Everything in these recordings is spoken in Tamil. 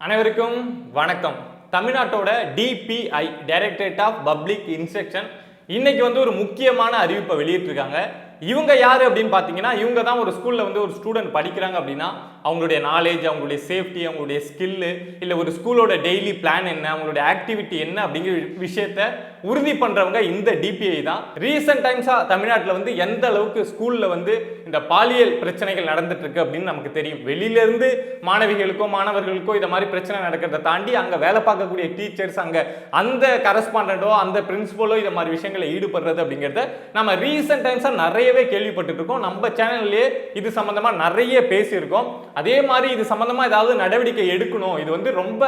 அனைவருக்கும் வணக்கம். தமிழ்நாட்டோட DPI directorate of public instruction இன்னைக்கு வந்து ஒரு முக்கியமான அறிவிப்பை வெளியிட்டிருக்காங்க. இவங்க யார் அப்படின்னு பார்த்தீங்கன்னா இவங்க தான் ஒரு ஸ்கூலில் வந்து ஒரு ஸ்டூடெண்ட் படிக்கிறாங்க அப்படின்னா அவங்களுடைய நாலேஜ் அவங்களுடைய சேஃப்டி அவங்களுடைய ஸ்கில்லு இல்லை ஒரு ஸ்கூலோட டெய்லி பிளான் என்ன அவங்களுடைய ஆக்டிவிட்டி என்ன அப்படிங்கிற விஷயத்த உறுதி பண்ணுறவங்க இந்த டிபிஐ தான். ரீசெண்ட் டைம்ஸாக தமிழ்நாட்டில் வந்து எந்த அளவுக்கு ஸ்கூலில் வந்து இந்த பாலியல் பிரச்சனைகள் நடந்துட்டு இருக்கு அப்படின்னு நமக்கு தெரியும். வெளியிலேருந்து மாணவிகளுக்கோ மாணவர்களுக்கோ இந்த மாதிரி பிரச்சனை நடக்கிறத தாண்டி அங்கே வேலை பார்க்கக்கூடிய டீச்சர்ஸ் அங்கே அந்த கரஸ்பாண்டோ அந்த பிரின்சிபலோ இந்த மாதிரி விஷயங்களை ஈடுபடுறது அப்படிங்கிறத நம்ம ரீசெண்ட் டைம்ஸாக நிறையவே கேள்விப்பட்டுருக்கோம் நம்ம சேனல்லே இது சம்மந்தமாக நிறைய பேசியிருக்கோம். அதே மாதிரி இது சம்மந்தமாக ஏதாவது நடவடிக்கை எடுக்கணும். இது வந்து ரொம்ப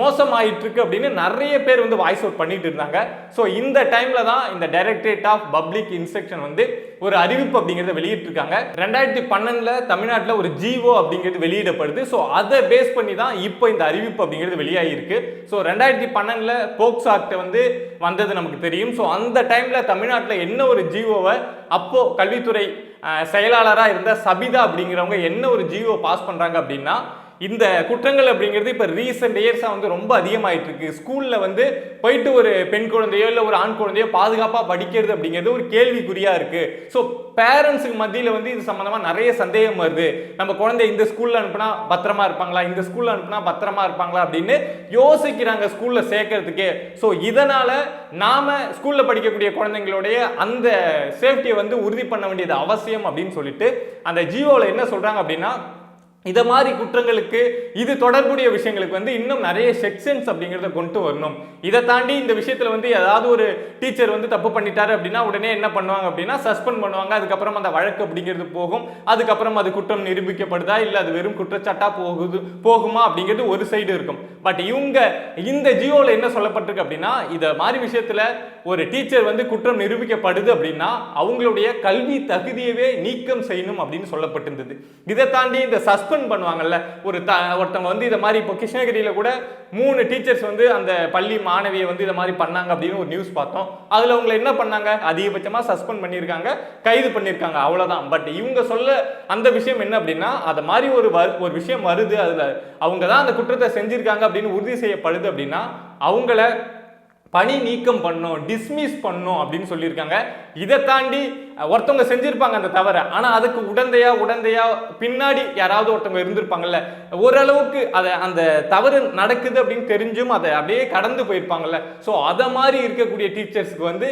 மோசமாயிட்டு இருக்கு அப்படின்னு நிறைய பேர் வந்து வாய்ஸ் அவுட் பண்ணிட்டு இருந்தாங்க. ஸோ இந்த டைமில் தான் இந்த டைரக்டரேட் ஆஃப் பப்ளிக் இன்ஸ்ட்ரக்ஷன் வந்து ஒரு அறிவிப்பு அப்படிங்கிறத வெளியிட்டிருக்காங்க. ரெண்டாயிரத்தி பன்னெண்டுல தமிழ்நாட்டில் ஒரு ஜிஓ அப்படிங்கிறது வெளியிடப்படுது. ஸோ அதை பேஸ் பண்ணி தான் இப்போ இந்த அறிவிப்பு அப்படிங்கிறது வெளியாகிருக்கு ஸோ ரெண்டாயிரத்தி பன்னெண்டில் போக்ஸ் ஆக்ட் வந்து வந்தது நமக்கு தெரியும். ஸோ அந்த டைமில் தமிழ்நாட்டில் என்ன ஒரு ஜிஓவை அப்போது கல்வித்துறை செயலாளராக இருந்த சபிதா அப்படிங்கிறவங்க என்ன ஒரு ஜிஓ பாஸ் பண்ணுறாங்க அப்படின்னா இந்த குற்றங்கள் அப்படிங்கிறது இப்போ ரீசெண்ட் இயர்ஸாக வந்து ரொம்ப அதிகமாயிட்டு இருக்கு ஸ்கூலில் வந்து போயிட்டு ஒரு பெண் குழந்தையோ இல்லை ஒரு ஆண் குழந்தையோ பாதுகாப்பாக படிக்கிறது அப்படிங்கிறது ஒரு கேள்விக்குறியாக இருக்கு. ஸோ பேரண்ட்ஸுக்கு மத்தியில் வந்து இது சம்மந்தமாக நிறைய சந்தேகம் வருது. நம்ம குழந்தை இந்த ஸ்கூலில் அனுப்புனா பத்திரமா இருப்பாங்களா? இந்த ஸ்கூலில் அனுப்புனா பத்திரமா இருப்பாங்களா? அப்படின்னு யோசிக்கிறாங்க ஸ்கூலில் சேர்க்கறதுக்கே. ஸோ இதனால் நாம் ஸ்கூலில் படிக்கக்கூடிய குழந்தைங்களுடைய அந்த சேஃப்டியை வந்து உறுதி பண்ண வேண்டியது அவசியம் அப்படின்னு சொல்லிட்டு அந்த ஜியோவில் என்ன சொல்கிறாங்க அப்படின்னா இதை மாதிரி குற்றங்களுக்கு இது தொடர்புடைய விஷயங்களுக்கு வந்து இன்னும் நிறைய செக்ஷன்ஸ் அப்படிங்கிறத கொண்டு வரணும். இதை தாண்டி இந்த விஷயத்தில் வந்து ஏதாவது ஒரு டீச்சர் வந்து தப்பு பண்ணிட்டாரு அப்படின்னா உடனே என்ன பண்ணுவாங்க அப்படின்னா சஸ்பெண்ட் பண்ணுவாங்க. அதுக்கப்புறம் அந்த வழக்கு அப்படிங்கிறது போகும். அதுக்கப்புறம் அது குற்றம் நிரூபிக்கப்படுதா? இல்லை அது வெறும் குற்றச்சாட்டா போகுது போகுமா அப்படிங்கிறது ஒரு சைடு இருக்கும். பட் இவங்க இந்த ஜியோவில் என்ன சொல்லப்பட்டிருக்கு அப்படின்னா இதை மாதிரி விஷயத்தில் ஒரு டீச்சர் வந்து குற்றம் நிரூபிக்கப்படுது அப்படின்னா அவங்களுடைய கல்வி தகுதியவே நீக்கம் செய்யணும் அப்படின்னு சொல்லப்பட்டிருந்தது. இதை தாண்டி இந்த சஸ்பெண்ட் பண்ணுவாங்கல்ல ஒரு த ஒருத்தவங்க வந்து இதை மாதிரி இப்போ கிருஷ்ணகிரியில் கூட மூணு டீச்சர்ஸ் வந்து அந்த பள்ளி மாணவியை வந்து இதை மாதிரி பண்ணாங்க அப்படின்னு ஒரு நியூஸ் பார்த்தோம். அதில் அவங்களை என்ன பண்ணாங்க? அதிகபட்சமாக சஸ்பெண்ட் பண்ணியிருக்காங்க கைது பண்ணியிருக்காங்க அவ்வளோதான் பட் இவங்க சொல்ல அந்த விஷயம் என்ன அப்படின்னா அதை மாதிரி ஒரு வரு- ஒரு விஷயம் வருது அதில். அவங்க தான் அந்த குற்றத்தை செஞ்சிருக்காங்க அப்படின்னு உறுதி செய்யப்படுது அப்படின்னா அவங்கள பணி நீக்கம் பண்ணும் டிஸ்மிஸ் பண்ணும் அப்படின்னு சொல்லியிருக்காங்க. இதை தாண்டி ஒருத்தவங்க செஞ்சிருப்பாங்க அந்த தவறை. ஆனால் அதுக்கு உடந்தையா உடந்தையா பின்னாடி யாராவது ஒருத்தவங்க இருந்திருப்பாங்கல்ல ஓரளவுக்கு அதை அந்த தவறு நடக்குது அப்படின்னு தெரிஞ்சும் அதை அப்படியே கடந்து போயிருப்பாங்கல்ல. ஸோ அதை மாதிரி இருக்கக்கூடிய டீச்சர்ஸ்க்கு வந்து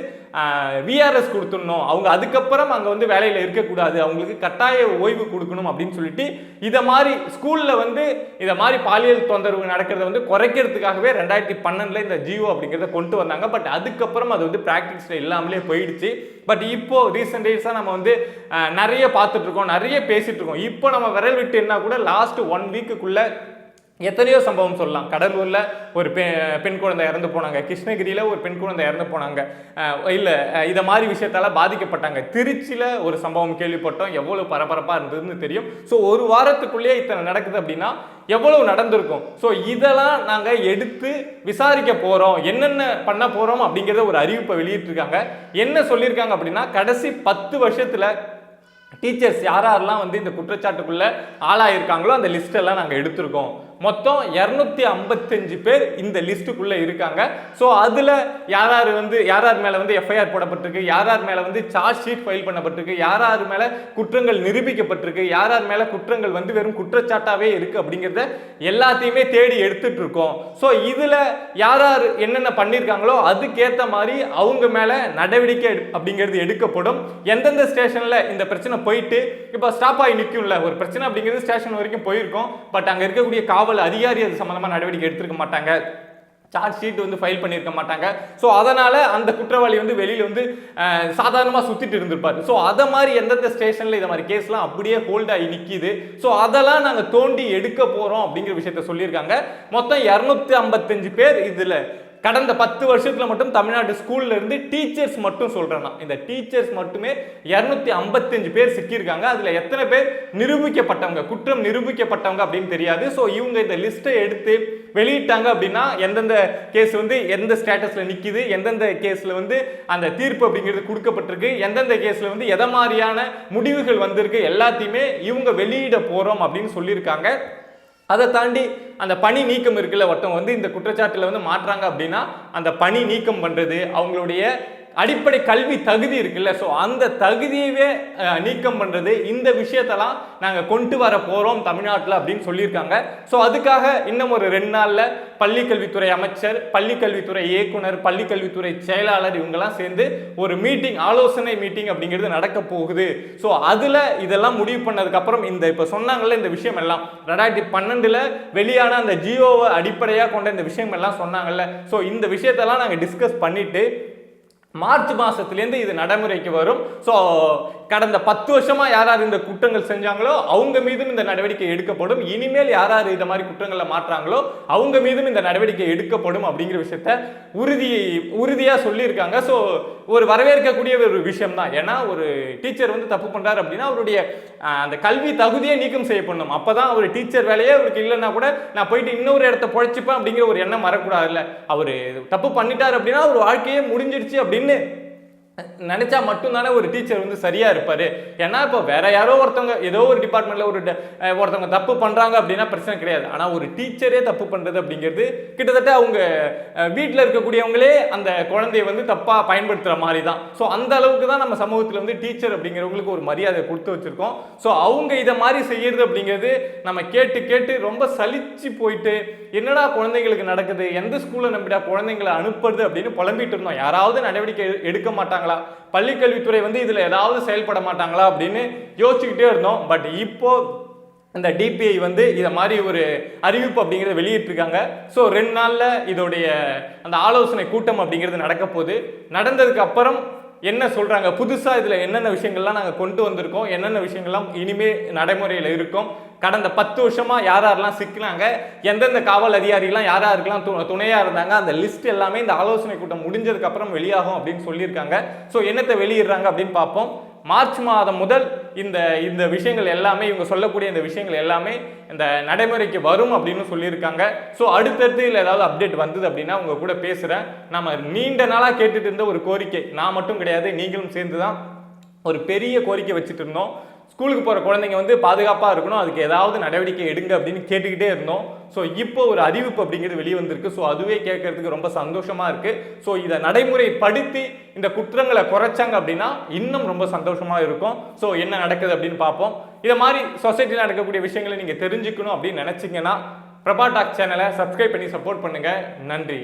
விஆர்எஸ் கொடுத்துடணும். அவங்க அதுக்கப்புறம் அங்கே வந்து வேலையில் இருக்கக்கூடாது. அவங்களுக்கு கட்டாய ஓய்வு கொடுக்கணும் அப்படின்னு சொல்லிட்டு இதை மாதிரி ஸ்கூலில் வந்து இதை மாதிரி பாலியல் தொந்தரவு நடக்கிறத வந்து குறைக்கிறதுக்காகவே ரெண்டாயிரத்தி பன்னெண்டில் இந்த ஜியோ அப்படிங்கிறத கொண்டு வந்தாங்க. பட் அதுக்கப்புறம் அது வந்து ப்ராக்டிஸில் இல்லாமலே போயிடுச்சு. பட் இப்போ ரீசெண்ட் டேஸாக நம்ம வந்து நிறைய பார்த்துட்ருக்கோம் நிறைய பேசிகிட்ருக்கோம் இப்போ நம்ம விரல் விட்டு என்ன கூட லாஸ்ட் ஒன் வீக்குக்குள்ளே எத்தனையோ சம்பவம் சொல்லலாம். கடலூரில் ஒரு பெ பெண் குழந்தை இறந்து போனாங்க. கிருஷ்ணகிரியில் ஒரு பெண் குழந்தை இறந்து போனாங்க. இல்லை இதை மாதிரி விஷயத்தால் பாதிக்கப்பட்டாங்க. திருச்சியில் ஒரு சம்பவம் கேள்விப்பட்டோம். எவ்வளோ பரபரப்பாக இருந்ததுன்னு தெரியும். ஸோ ஒரு வாரத்துக்குள்ளேயே இத்தனை நடக்குது அப்படின்னா எவ்வளவு நடந்திருக்கும்? ஸோ இதெல்லாம் நாங்கள் எடுத்து விசாரிக்க போகிறோம் என்னென்ன பண்ண போகிறோம் அப்படிங்கிறத ஒரு அறிவிப்பை வெளியிட்டிருக்காங்க. என்ன சொல்லியிருக்காங்க அப்படின்னா கடைசி பத்து வருஷத்தில் டீச்சர்ஸ் யார் யாரெல்லாம் வந்து இந்த குற்றச்சாட்டுக்குள்ளே ஆளாயிருக்காங்களோ அந்த லிஸ்ட்டெல்லாம் நாங்கள் எடுத்திருக்கோம். மொத்தம் இரநூத்தி ஐம்பத்தஞ்சு பேர் இந்த லிஸ்ட்டுக்குள்ளே இருக்காங்க. ஸோ அதில் யார் யார் வந்து யார் யார் மேலே வந்து எஃப்ஐஆர் போடப்பட்டிருக்கு யார் யார் மேலே வந்து சார்ஜ் ஷீட் ஃபைல் பண்ணப்பட்டிருக்கு யார் யார் மேலே குற்றங்கள் நிரூபிக்கப்பட்டிருக்கு யார் யார் மேலே குற்றங்கள் வந்து வெறும் குற்றச்சாட்டாகவே இருக்குது அப்படிங்கிறத எல்லாத்தையுமே தேடி எடுத்துட்டு இருக்கோம் ஸோ இதில் யார் யார் என்னென்ன பண்ணியிருக்காங்களோ அதுக்கேற்ற மாதிரி அவங்க மேலே நடவடிக்கை அப்படிங்கிறது எடுக்கப்படும். எந்தெந்த ஸ்டேஷனில் இந்த பிரச்சனை போயிட்டு இப்போ ஸ்டாப் ஆகி நிற்கும்ல ஒரு பிரச்சனை அப்படிங்கிறது ஸ்டேஷன் வரைக்கும் போயிருக்கோம். பட் அங்கே இருக்கக்கூடிய காவல் அதிகாரி அது சம்மந்தமாக நடவடிக்கை எடுத்திருக்க மாட்டாங்க. சார்ஜ் ஷீட் வந்து ஃபைல் பண்ணியிருக்க மாட்டாங்க. ஸோ அதனால அந்த குற்றவாளி வந்து வெளியில வந்து சாதாரணமாக சுற்றிட்டு இருந்திருப்பாரு. ஸோ அதை மாதிரி எந்தெந்த ஸ்டேஷன்ல இதை மாதிரி கேஸ்லாம் அப்படியே ஹோல்ட் ஆகி நிற்கிது ஸோ அதெல்லாம் நாங்கள் தோண்டி எடுக்க போகிறோம் அப்படிங்கிற விஷயத்த சொல்லியிருக்காங்க. மொத்தம் இரநூத்தி ஐம்பத்தஞ்சு பேர் இதில் கடந்த பத்து வருஷத்தில் மட்டும் தமிழ்நாடு ஸ்கூல்ல இருந்து டீச்சர்ஸ் மட்டும் சொல்றேன் இந்த டீச்சர்ஸ் மட்டுமே இரநூத்தி ஐம்பத்தஞ்சு பேர் சிக்கியிருக்காங்க. அதில் எத்தனை பேர் நிரூபிக்கப்பட்டவங்க? குற்றம் நிரூபிக்கப்பட்டவங்க அப்படின்னு தெரியாது. ஸோ இவங்க இந்த லிஸ்ட்டை எடுத்து வெளியிட்டாங்க அப்படின்னா எந்தெந்த கேஸ் வந்து எந்த ஸ்டேட்டஸில் நிற்கிது எந்தெந்த கேஸில் வந்து அந்த தீர்ப்பு அப்படிங்கிறது கொடுக்கப்பட்டிருக்கு எந்தெந்த கேஸில் வந்து எதை மாதிரியான முடிவுகள் வந்திருக்கு எல்லாத்தையுமே இவங்க வெளியிட போகிறோம் அப்படின்னு சொல்லியிருக்காங்க. அதை தாண்டி அந்த பணி நீக்கம் இருக்குல்ல ஒருத்தவங்க வந்து இந்த குற்றச்சாட்டில் வந்து மாற்றாங்க அப்படின்னா அந்த பணி நீக்கம் பண்ணுறது அவங்களுடைய அடிப்படை கல்வி தகுதி இருக்குல்ல. ஸோ அந்த தகுதியவே நீக்கம் பண்ணுறது இந்த விஷயத்தெல்லாம் நாங்கள் கொண்டு வர போகிறோம் தமிழ்நாட்டில் அப்படின்னு சொல்லியிருக்காங்க. ஸோ அதுக்காக இன்னும் ஒரு ரெண்டு நாளில் பள்ளிக்கல்வித்துறை அமைச்சர் பள்ளிக்கல்வித்துறை இயக்குனர் பள்ளிக்கல்வித்துறை செயலாளர் இவங்கெல்லாம் சேர்ந்து ஒரு மீட்டிங் ஆலோசனை மீட்டிங் அப்படிங்கிறது நடக்க போகுது. ஸோ அதில் இதெல்லாம் முடிவு பண்ணதுக்கப்புறம் இந்த இப்போ சொன்னாங்கல்ல இந்த விஷயம் எல்லாம். ரெண்டாயிரத்தி பன்னெண்டுல வெளியான அந்த ஜியோவை அடிப்படையாக கொண்ட இந்த விஷயம் எல்லாம் சொன்னாங்கல்ல. ஸோ இந்த விஷயத்தெல்லாம் நாங்கள் டிஸ்கஸ் பண்ணிவிட்டு மார்ச் மாதத்துலேருந்து இது நடைமுறைக்கு வரும். ஸோ கடந்த பத்து வருஷமாக யார் யார் இந்த குற்றங்கள் செஞ்சாங்களோ அவங்க மீதும் இந்த நடவடிக்கை எடுக்கப்படும். இனிமேல் யார் யார் இந்த மாதிரி குற்றங்களை மாற்றாங்களோ அவங்க மீதும் இந்த நடவடிக்கை எடுக்கப்படும் அப்படிங்கிற விஷயத்த உறுதி உறுதியாக சொல்லியிருக்காங்க. ஸோ ஒரு வரவேற்கக்கூடிய ஒரு விஷயம் தான் ஏன்னா ஒரு டீச்சர் வந்து தப்பு பண்ணுறாரு அப்படின்னா அவருடைய அந்த கல்வி தகுதியை நீக்கம் செய்யப்படணும். அப்பதான் அவர் டீச்சர் வேலையே அவருக்கு இல்லைன்னா கூட நான் போயிட்டு இன்னொரு இடத்த பொழைச்சிப்பேன் அப்படிங்கிற ஒரு எண்ணம் வரக்கூடாதுல்ல. அவர் தப்பு பண்ணிட்டார் அப்படின்னா அவர் வாழ்க்கையே முடிஞ்சிடுச்சு அப்படின்னு એટલે நினச்சா மட்டும்தானே ஒரு டீச்சர் வந்து சரியாக இருப்பார். ஏன்னா இப்போ வேற யாரோ ஒருத்தவங்க ஏதோ ஒரு டிபார்ட்மெண்ட்டில் ஒரு ட- ஒருத்தவங்க தப்பு பண்ணுறாங்க அப்படின்னா பிரச்சனை கிடையாது. ஆனால் ஒரு டீச்சரே தப்பு பண்ணுறது அப்படிங்கிறது கிட்டத்தட்ட அவங்க வீட்டில் இருக்கக்கூடியவங்களே அந்த குழந்தைய வந்து தப்பாக பயன்படுத்துகிற மாதிரி தான் ஸோ அந்த அளவுக்கு தான் நம்ம சமூகத்தில் வந்து டீச்சர் அப்படிங்கிறவங்களுக்கு ஒரு மரியாதை கொடுத்து வச்சுருக்கோம். ஸோ அவங்க இதை மாதிரி செய்கிறது அப்படிங்கிறது நம்ம கேட்டு கேட்டு ரொம்ப சலிச்சு போயிட்டு என்னடா குழந்தைங்களுக்கு நடக்குது எந்த ஸ்கூலில் நம்பிடா குழந்தைங்களை அனுப்புறது அப்படின்னு புலம்பிட்டு இருந்தோம். யாராவது நடவடிக்கை எடுக்க மாட்டாங்களா? பள்ளிக்கல்வித்துறை வந்து இதில் ஏதாவது செயல்பட மாட்டாங்களா அப்படின்னு யோசிச்சுக்கிட்டே இருந்தோம். பட் இப்போ இந்த டிபிஐ வந்து இதை மாதிரி ஒரு அறிவிப்பு அப்படிங்கிறத வெளியிட்டிருக்காங்க. ஸோ ரெண்டு நாளில் இதோடைய அந்த ஆலோசனை கூட்டம் அப்படிங்கிறது நடக்க போகுது நடந்ததுக்கு அப்புறம் என்ன சொல்கிறாங்க புதுசாக இதில் என்னென்ன விஷயங்கள்லாம் நாங்கள் கொண்டு வந்திருக்கோம்? என்னென்ன விஷயங்கள்லாம் இனிமேல் நடைமுறையில் இருக்கும்? கடந்த பத்து வருஷமாக யார் யாரெல்லாம் சிக்கினாங்க? எந்தெந்த காவல் அதிகாரிகள்லாம் யார் யாருக்கெல்லாம் து துணையாக இருந்தாங்க? அந்த லிஸ்ட் எல்லாமே இந்த ஆலோசனை கூட்டம் முடிஞ்சதுக்கப்புறம் வெளியாகும் அப்படின்னு சொல்லியிருக்காங்க. ஸோ என்னத்தை வெளியிடுறாங்க அப்படின்னு பார்ப்போம். மார்ச் மாதம் முதல் இந்த இந்த விஷயங்கள் எல்லாமே இவங்க சொல்லக்கூடிய இந்த விஷயங்கள் எல்லாமே இந்த நடைமுறைக்கு வரும் அப்படின்னு சொல்லியிருக்காங்க. ஸோ அடுத்தடுத்து இதில் ஏதாவது அப்டேட் வந்தது அப்படின்னா உங்க கூட பேசுகிறேன் நம்ம நீண்ட நாளாக கேட்டுட்டு இருந்த ஒரு கோரிக்கை. நான் மட்டும் கிடையாது நீங்களும் சேர்ந்து தான் ஒரு பெரிய கோரிக்கை வச்சுட்டு இருந்தோம். ஸ்கூலுக்கு போகிற குழந்தைங்க வந்து பாதுகாப்பாக இருக்கணும் அதுக்கு ஏதாவது நடவடிக்கை எடுங்க அப்படின்னு கேட்டுக்கிட்டே இருந்தோம். ஸோ இப்போ ஒரு அறிவிப்பு அப்படிங்கிறது வெளியே வந்திருக்கு ஸோ அதுவே கேட்கறதுக்கு ரொம்ப சந்தோஷமாக இருக்குது ஸோ இதை நடைமுறைப்படுத்தி இந்த குற்றங்களை குறைச்சாங்க அப்படின்னா இன்னும் ரொம்ப சந்தோஷமாக இருக்கும். ஸோ என்ன நடக்குது அப்படின்னு பார்ப்போம். இதை மாதிரி சொசைட்டியில் நடக்கக்கூடிய விஷயங்களை நீங்கள் தெரிஞ்சுக்கணும் அப்படின்னு நினச்சிங்கன்னா பிரபா டாக் சேனலை சப்ஸ்கிரைப் பண்ணி சப்போர்ட் பண்ணுங்கள் நன்றி.